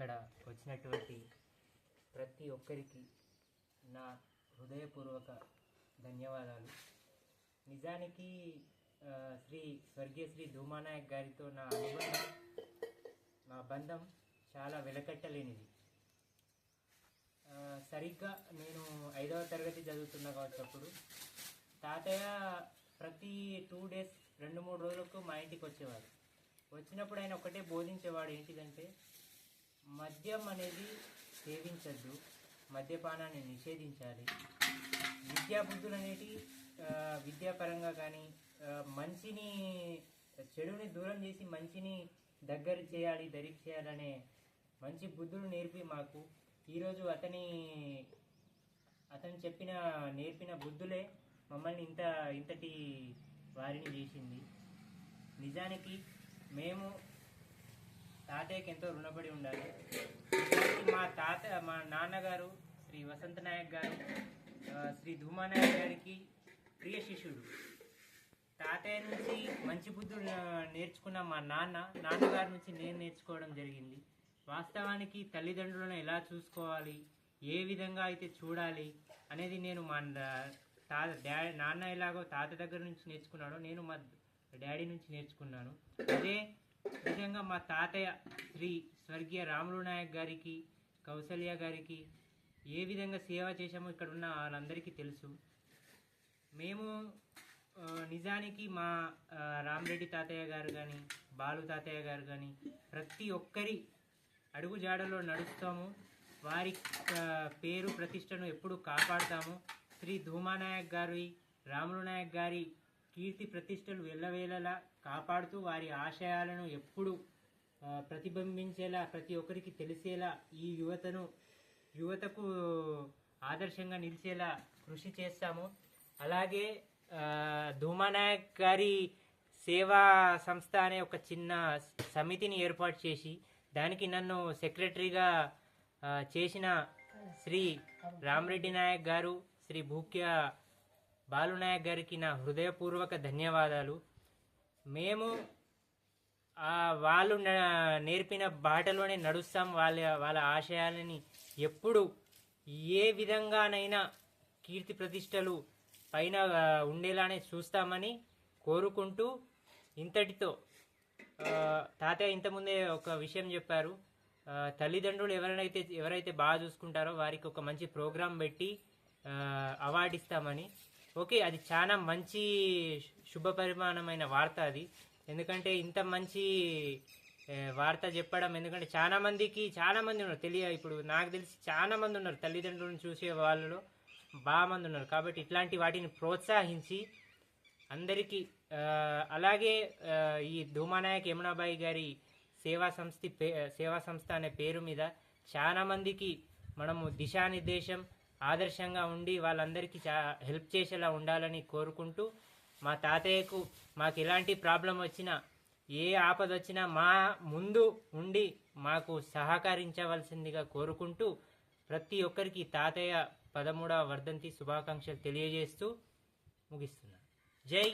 ఇక్కడ వచ్చినటువంటి ప్రతి ఒక్కరికి నా హృదయపూర్వక ధన్యవాదాలు. నిజానికి శ్రీ స్వర్గీయ శ్రీ ధూమానాయక్ గారితో నా అనుబంధం నా బంధం చాలా వెలకట్టలేనిది. సరిగ్గా నేను ఐదవ తరగతి చదువుతున్నా కాబట్టి అప్పుడు. తాతయ్య ప్రతి టూ డేస్ రెండు మూడు రోజులకు మా ఇంటికి వచ్చేవాడు వచ్చినప్పుడు ఆయన ఒకటే బోధించేవాడు ఏంటిదంటే మద్యం అనేది సేవించద్దు మద్యపానాన్ని నిషేధించాలి. విద్యా బుద్ధులు అనేటి విద్యాపరంగా కానీ మంచిని చెడుని దూరం చేసి మంచిని దగ్గర చేయాలి దరికి చేయాలనే మంచి బుద్ధులు నేర్పి మాకు. ఈరోజు అతని అతను చెప్పిన నేర్పిన బుద్ధులే మమ్మల్ని ఇంత ఇంతటి వారిని చేసింది. నిజానికి మేము తాతయ్యకి ఎంతో రుణపడి ఉండాలి. మా తాత మా నాన్నగారు శ్రీ వసంత నాయక్ గారు శ్రీ ధూమానాయక్ గారికి ప్రియ శిష్యుడు. తాతయ్య నుంచి మంచి బుద్ధులు నేర్చుకున్న మా నాన్న నాన్నగారి నుంచి నేను నేర్చుకోవడం జరిగింది. వాస్తవానికి తల్లిదండ్రులను ఎలా చూసుకోవాలి ఏ విధంగా అయితే చూడాలి అనేది నేను మా తాత డాడీ నాన్న ఎలాగో తాత దగ్గర నుంచి నేర్చుకున్నాడో నేను మా డాడీ నుంచి నేర్చుకున్నాను. అదే విధంగా మా తాతయ్య శ్రీ స్వర్గీయ రాములు నాయక్ గారికి కౌసల్య గారికి ఏ విధంగా సేవ చేశామో ఇక్కడ ఉన్న వాళ్ళందరికీ తెలుసు. మేము నిజానికి మా రామరెడ్డి తాతయ్య గారు కానీ బాలు తాతయ్య గారు కానీ ప్రతి ఒక్కరి అడుగుజాడలో నడుస్తాము. వారి పేరు ప్రతిష్టను ఎప్పుడు కాపాడుతాము. శ్రీ ధూమానాయక్ గారి రాములు నాయక్ గారి కీర్తి ప్రతిష్టలు వెళ్ళవేళలా కాపాడుతూ వారి ఆశయాలను ఎప్పుడు ప్రతిబింబించేలా ప్రతి ఒక్కరికి తెలిసేలా ఈ యువతను యువతకు ఆదర్శంగా నిలిచేలా కృషి చేస్తాము. అలాగే ధూమానాయక్ గారి సేవా సంస్థ అనే ఒక చిన్న సమితిని ఏర్పాటు చేసి దానికి నన్ను సెక్రటరీగా చేసిన శ్రీ రామరెడ్డి నాయక్ గారు శ్రీ భూక్య బాలునాయక్ గారికి నా హృదయపూర్వక ధన్యవాదాలు. మేము వాళ్ళు నేర్పిన బాటలోనే నడుస్తాం వాళ్ళ వాళ్ళ ఆశయాలని ఎప్పుడు ఏ విధంగానైనా కీర్తి ప్రతిష్టలు పైన ఉండేలానే చూస్తామని కోరుకుంటూ ఇంతటితో తాతయ్య ఇంతకుముందే ఒక విషయం చెప్పారు. తల్లిదండ్రులు ఎవరైతే ఎవరైతే బాగా చూసుకుంటారో వారికి ఒక మంచి ప్రోగ్రాం పెట్టి అవార్డు ఇస్తామని ఓకే అది చాలా మంచి శుభ పరిమాణమైన వార్త అది. ఎందుకంటే ఇంత మంచి వార్త చెప్పడం ఎందుకంటే చాలా మందికి చాలా మంది ఉన్నారు. తెలియ ఇప్పుడు నాకు తెలిసి చాలా మంది ఉన్నారు తల్లిదండ్రులను చూసే వాళ్ళలో బాగా మంది ఉన్నారు. కాబట్టి ఇట్లాంటి వాటిని ప్రోత్సహించి అందరికీ అలాగే ఈ ధూమానాయక్ యమునాబాయి గారి సేవా సంస్థ పే సేవా సంస్థ అనే పేరు మీద చాలా మందికి మనము దిశానిర్దేశం ఆదర్శంగా ఉండి వాళ్ళందరికీ చా హెల్ప్ చేసేలా ఉండాలని కోరుకుంటూ మా తాతయ్యకు మాకు ఎలాంటి ప్రాబ్లం వచ్చినా ఏ ఆపద వచ్చినా మా ముందు ఉండి మాకు సహకరించవలసిందిగా కోరుకుంటూ ప్రతి ఒక్కరికి తాతయ్య పదమూడవ వర్ధంతి శుభాకాంక్షలు తెలియజేస్తూ ముగిస్తున్నాను. జై